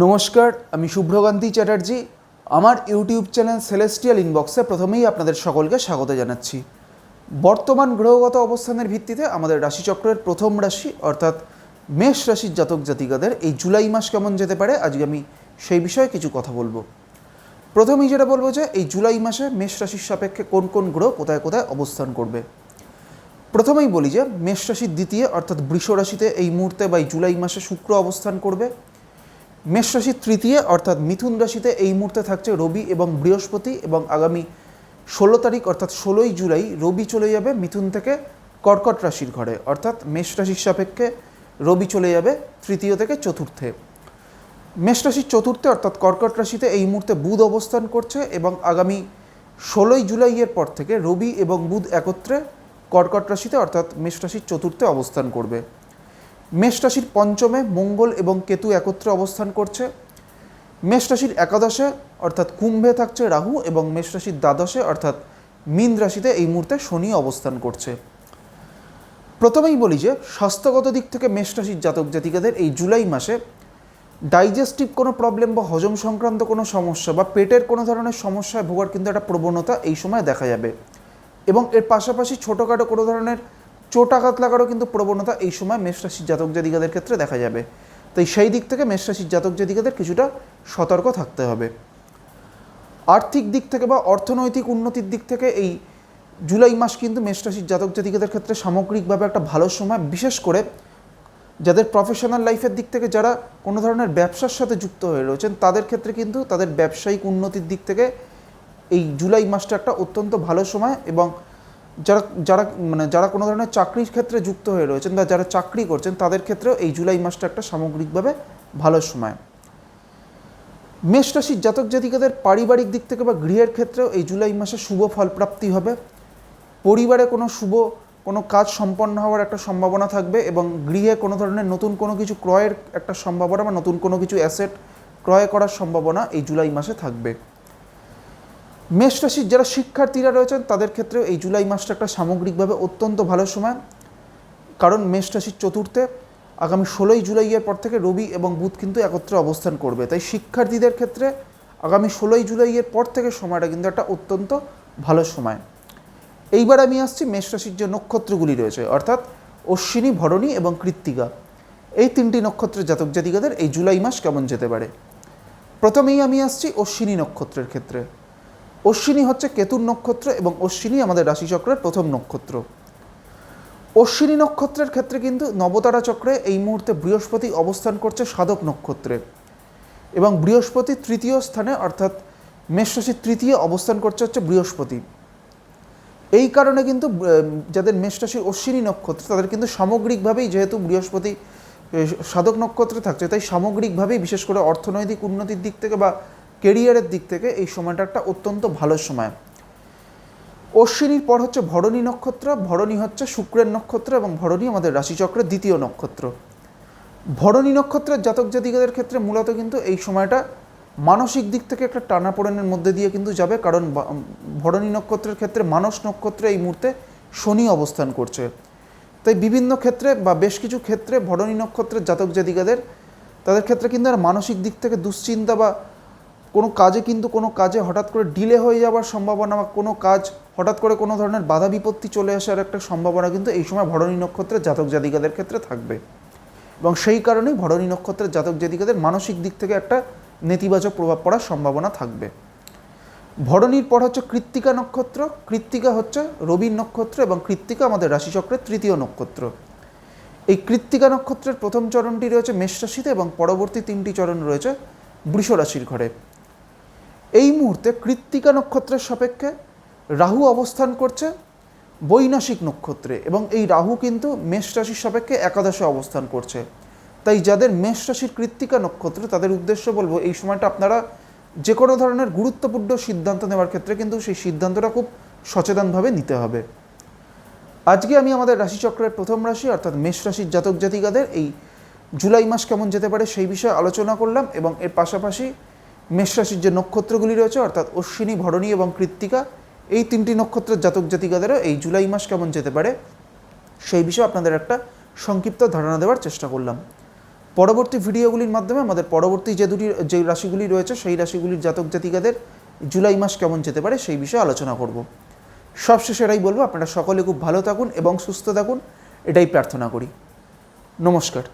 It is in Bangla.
নমস্কার, আমি শুভ্রকান্তি চ্যাটার্জি। আমার ইউটিউব চ্যানেল সেলেস্টিয়াল ইনবক্সে প্রথমেই আপনাদের সকলকে স্বাগত জানাচ্ছি। বর্তমান গ্রহগত অবস্থানের ভিত্তিতে আমাদের রাশিচক্রের প্রথম রাশি, অর্থাৎ মেষ রাশির জাতক জাতিকাদের এই জুলাই মাস কেমন যেতে পারে, আজকে আমি সেই বিষয়ে কিছু কথা বলব। প্রথমেই যেটা বলব যে, এই জুলাই মাসে মেষ রাশির সাপেক্ষে কোন কোন গ্রহ কোথায় কোথায় অবস্থান করবে। প্রথমেই বলি যে, মেষ রাশির দ্বিতীয়, অর্থাৎ বৃষ রাশিতে এই মুহূর্তে বা এই জুলাই মাসে শুক্র অবস্থান করবে। মেষ রাশির তৃতীয়, অর্থাৎ মিথুন রাশিতে এই মুহূর্তে থাকছে রবি এবং বৃহস্পতি এবং আগামী ষোলো তারিখ, অর্থাৎ ষোলোই জুলাই, রবি চলে যাবে মিথুন থেকে কর্কট রাশির ঘরে। অর্থাৎ মেষ রাশির সাপেক্ষে রবি চলে যাবে তৃতীয় থেকে চতুর্থে। মেষ রাশির চতুর্থে, অর্থাৎ কর্কট রাশিতে এই মুহূর্তে বুধ অবস্থান করছে এবং আগামী ষোলোই জুলাইয়ের পর থেকে রবি এবং বুধ একত্রে কর্কট রাশিতে, অর্থাৎ মেষ রাশির চতুর্থে অবস্থান করবে। মেষ রাশির পঞ্চমে মঙ্গল এবং কেতু একত্রে অবস্থান করছে। মেষ রাশির একাদশে অর্থাৎ কুম্ভে থাকছে রাহু এবং মেষ দ্বাদশে অর্থাৎ মীন রাশিতে এই মুহূর্তে শনি অবস্থান করছে। প্রথমেই বলি যে, স্বাস্থ্যগত দিক থেকে মেষ রাশির জাতক জাতিকাদের এই জুলাই মাসে ডাইজেস্টিভ কোনো প্রবলেম বা হজম সংক্রান্ত কোনো সমস্যা বা পেটের কোনো ধরনের সমস্যায় ভোগার কিন্তু একটা প্রবণতা এই সময় দেখা যাবে। এবং এর পাশাপাশি ছোটোখাটো কোনো ধরনের চোটাঘাত লাগারও কিন্তু প্রবণতা এই সময় মেষরাশির জাতক জাতিকাদের ক্ষেত্রে দেখা যাবে। তাই সেই দিক থেকে মেষরাশির জাতক জাতিকাদের কিছুটা সতর্ক থাকতে হবে। আর্থিক দিক থেকে বা অর্থনৈতিক উন্নতির দিক থেকে এই জুলাই মাস কিন্তু মেষরাশির জাতক জাতিকাদের ক্ষেত্রে সামগ্রিকভাবে একটা ভালো সময়, বিশেষ করে যাদের প্রফেশনাল লাইফের দিক থেকে যারা কোনো ধরনের ব্যবসার সাথে যুক্ত হয়ে রয়েছেন, তাদের ক্ষেত্রে কিন্তু তাদের ব্যবসায়িক উন্নতির দিক থেকে এই জুলাই মাসটা একটা অত্যন্ত ভালো সময় এবং যারা যারা মানে যারা কোনো ধরনের চাকরির ক্ষেত্রে যুক্ত হয়ে রয়েছেন বা যারা চাকরি করছেন, তাদের ক্ষেত্রেও এই জুলাই মাসটা একটা সামগ্রিকভাবে ভালো সময়। মেষ রাশির জাতক জাতিকাদের পারিবারিক দিক থেকে বা গৃহের ক্ষেত্রেও এই জুলাই মাসে শুভ ফলপ্রাপ্তি হবে। পরিবারে কোনো শুভ, কোনো কাজ সম্পন্ন হওয়ার একটা সম্ভাবনা থাকবে এবং গৃহে কোনো ধরনের নতুন কোনো কিছু ক্রয়ের একটা সম্ভাবনা বা নতুন কোনো কিছু অ্যাসেট ক্রয় করার সম্ভাবনা এই জুলাই মাসে থাকবে। মেষ রাশির যারা শিক্ষার্থীরা রয়েছেন, তাদের ক্ষেত্রেও এই জুলাই মাসটা একটা সামগ্রিকভাবে অত্যন্ত ভালো সময়। কারণ মেষ রাশির চতুর্থে আগামী ষোলোই জুলাইয়ের পর থেকে রবি এবং বুধ কিন্তু একত্রে অবস্থান করবে। তাই শিক্ষার্থীদের ক্ষেত্রে আগামী ষোলোই জুলাইয়ের পর থেকে সময়টা কিন্তু একটা অত্যন্ত ভালো সময়। এইবার আমি আসছি মেষ রাশির যে নক্ষত্রগুলি রয়েছে, অর্থাৎ অশ্বিনী, ভরণী এবং কৃত্তিকা। এই তিনটি নক্ষত্রের জাতক জাতিকাদের এই জুলাই মাস কেমন যেতে পারে? প্রথমেই আমি আসছি অশ্বিনী নক্ষত্রের ক্ষেত্রে। অশ্বিনী হচ্ছে কেতুর নক্ষত্র এবং অশ্বিনী আমাদের রাশিচক্রের প্রথম নক্ষত্র। অশ্বিনী নক্ষত্রের ক্ষেত্রে কিন্তু নবতারা চক্রে এই মুহূর্তে বৃহস্পতি অবস্থান করছে সাধক নক্ষত্রে এবং বৃহস্পতি তৃতীয় স্থানে অর্থাৎ মেষ রাশির তৃতীয় অবস্থান করছে হচ্ছে বৃহস্পতি। এই কারণে কিন্তু যাদের মেষ রাশির অশ্বিনী নক্ষত্র, তাদের কিন্তু সামগ্রিকভাবেই যেহেতু বৃহস্পতি সাধক নক্ষত্রে থাকছে, তাই সামগ্রিকভাবেই বিশেষ করে অর্থনৈতিক উন্নতির দিক থেকে বা কেরিয়ারের দিক থেকে এই সময়টা একটা অত্যন্ত ভালো সময়। অশ্বিনীর পর হচ্ছে ভরণী নক্ষত্র, ভরণী হচ্ছে শুক্রের নক্ষত্র এবং ভরণী আমাদের রাশিচক্রের দ্বিতীয় নক্ষত্র। ভরণী নক্ষত্রের জাতক জাতিকাদের ক্ষেত্রে মূলত কিন্তু এই সময়টা মানসিক দিক থেকে একটা টানাপোড়েনের মধ্যে দিয়ে কিন্তু যাবে, কারণ ভরণী নক্ষত্রের ক্ষেত্রে মানস নক্ষত্রে এই মুহূর্তে শনি অবস্থান করছে। তাই বিভিন্ন ক্ষেত্রে বা বেশ কিছু ক্ষেত্রে ভরণী নক্ষত্রের জাতক জাতিকাদের, তাদের ক্ষেত্রে কিন্তু আর মানসিক দিক থেকে দুশ্চিন্তা বা কোনো কাজে কিন্তু কোনো কাজে হঠাৎ করে ডিলে হয়ে যাওয়ার সম্ভাবনা বা কোনো কাজ হঠাৎ করে কোনো ধরনের বাধা বিপত্তি চলে আসার একটা সম্ভাবনা কিন্তু এই সময় ভরণী নক্ষত্রের জাতক জাতিকাদের ক্ষেত্রে থাকবে। এবং সেই কারণেই ভরণী নক্ষত্রের জাতক জাতিকাদের মানসিক দিক থেকে একটা নেতিবাচক প্রভাব পড়ার সম্ভাবনা থাকবে। ভরণীর পর হচ্ছে কৃত্তিকা নক্ষত্র, কৃত্তিকা হচ্ছে রবির নক্ষত্র এবং কৃত্তিকা আমাদের রাশিচক্রের তৃতীয় নক্ষত্র। এই কৃত্তিকা নক্ষত্রের প্রথম চরণটি রয়েছে মেষ রাশিতে এবং পরবর্তী তিনটি চরণ রয়েছে বৃষ রাশির ঘরে। এই মুহূর্তে কৃত্তিকা নক্ষত্রের সাপেক্ষে রাহু অবস্থান করছে বৈনাসিক নক্ষত্রে এবং এই রাহু কিন্তু মেষ রাশির সাপেক্ষে একাদশে অবস্থান করছে। তাই যাদের মেষ রাশির কৃত্তিকা নক্ষত্র তাদের উদ্দেশ্য বলব, এই সময়টা আপনারা যে কোনো ধরনের গুরুত্বপূর্ণ সিদ্ধান্ত নেওয়ার ক্ষেত্রে কিন্তু সেই সিদ্ধান্তটা খুব সচেতনভাবে নিতে হবে। আজকে আমি আমাদের রাশিচক্রের প্রথম রাশি অর্থাৎ মেষ রাশির জাতক জাতিকাদের এই জুলাই মাস কেমন যেতে পারে সেই বিষয়ে আলোচনা করলাম এবং এর পাশাপাশি মেষ রাশির যে নক্ষত্রগুলি রয়েছে, অর্থাৎ অশ্বিনী, ভরণী এবং কৃত্তিকা, এই তিনটি নক্ষত্রের জাতক জাতিকাদেরও এই জুলাই মাস কেমন যেতে পারে? সেই বিষয়ে আপনাদের একটা সংক্ষিপ্ত ধারণা দেওয়ার চেষ্টা করলাম। পরবর্তী ভিডিওগুলির মাধ্যমে আমাদের পরবর্তী যে দুটি, যে রাশিগুলি রয়েছে, সেই রাশিগুলির জাতক জাতিকাদের জুলাই মাস কেমন যেতে পারে, সেই বিষয়ে আলোচনা করব। সবশেষে এটাই বলব, আপনারা সকলে খুব ভালো থাকুন এবং সুস্থ থাকুন, এটাই প্রার্থনা করি। নমস্কার।